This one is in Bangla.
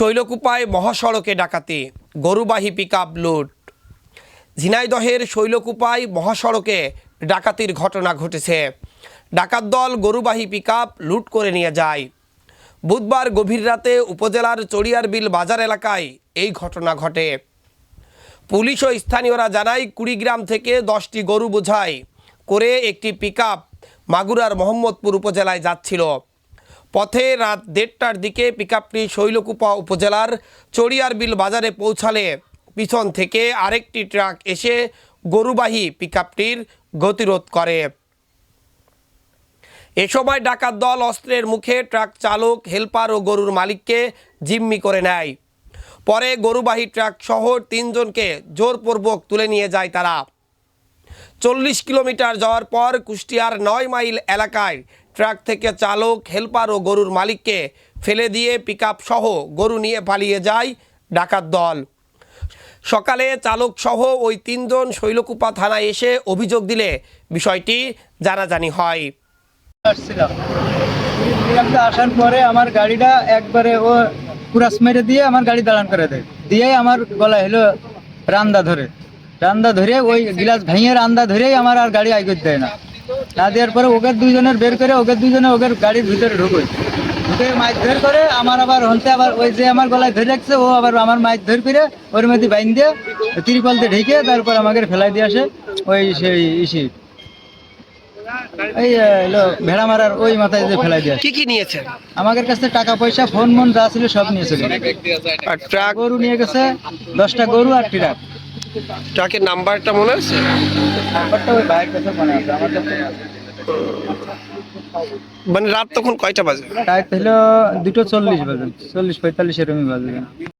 শৈলকুপায় মহাসড়কে ডাকাতি, গরুবাহী পিকআপ লুট। ঝিনাইদহের শৈলকুপায় মহাসড়কে ডাকাতির ঘটনা ঘটেছে। ডাকাত দল গরুবাহী পিকআপ লুট করে নিয়ে যায়। বুধবার গভীর রাতে উপজেলার চড়িয়ারবিল বাজার এলাকায় এই ঘটনা ঘটে। পুলিশ ও স্থানীয়রা জানায়, কুড়িগ্রাম থেকে দশটি গরু বোঝাই করে একটি পিকআপ মাগুরার মোহাম্মদপুর উপজেলায় যাচ্ছিল। পথে রাত দেড়টার দিকে পিকআপটি শৈলকুপা উপজেলার চড়িয়ারবিল বাজারে পৌঁছালে পিছন থেকে আরেকটি ট্রাক এসে গরুবাহী পিকআপটির গতিরোধ করে। এ সময় ডাকাত দল অস্ত্রের মুখে ট্রাক চালক, হেলপার ও গরুর মালিককে জিম্মি করে নেয়। পরে গরুবাহী ট্রাক সহ তিনজনকে জোরপূর্বক তুলে নিয়ে যায় তারা। চল্লিশ কিলোমিটার যাওয়ার পর কুষ্টিয়ার নয় মাইল এলাকায় ট্রাক থেকে চালক, হেলপার ও গরুর মালিককে ফেলে দিয়ে পিক সহ গরু নিয়ে পালিয়ে যায় ডাকাত দল। সকালে চালক সহ ওই তিনজন শৈলকুপা থানায় এসে অভিযোগ দিলে বিষয়টি জানাজানি হয়। আসার পরে আমার গাড়িটা একবারে ও কুরাস মেরে দিয়ে আমার গাড়ি দাঁড়ান করে দেয়। দিয়ে আমার গলায় হলো রান্দা ধরে। রান্দা ধরে ওই গিলাস ভেঙে রান্দা ধরেই আমার আর গাড়ি আইগত দেয় না। না দেওয়ার পরে ওকে দুইজনের বের করে ওকে দুইজনে ওকে গাড়ির ভিতরে ঢুকোয়। ঢুকে মাছ ধর করে আমার আবার হলতে আবার ওই যে আমার গলায় ধরে রাখছে ও আবার আমার মাছ ধর করে ওর মধ্যে বাইন দিয়ে তিরপল দিয়ে ঢেকে তারপর আমাকে ফেলাই দিয়ে আসে ওই সেই ইসি। এই ভেড়া মারার ওই মাথায় যে ফেলাই দিয়ে। কি কি নিয়েছেন? আমাদের কাছে টাকা পয়সা ফোন মন যা ছিল সব নিয়ে চলে আর ট্রাক? গরু নিয়ে গেছে দশটা গরু আর ট্রাক। ট্রাকের নাম্বারটা মনে আছে? মনে রাত তখন কয়টা বাজে? রাত হলো দুটো চল্লিশ বাজে চল্লিশ পঁয়তাল্লিশ এরকমই বাজে।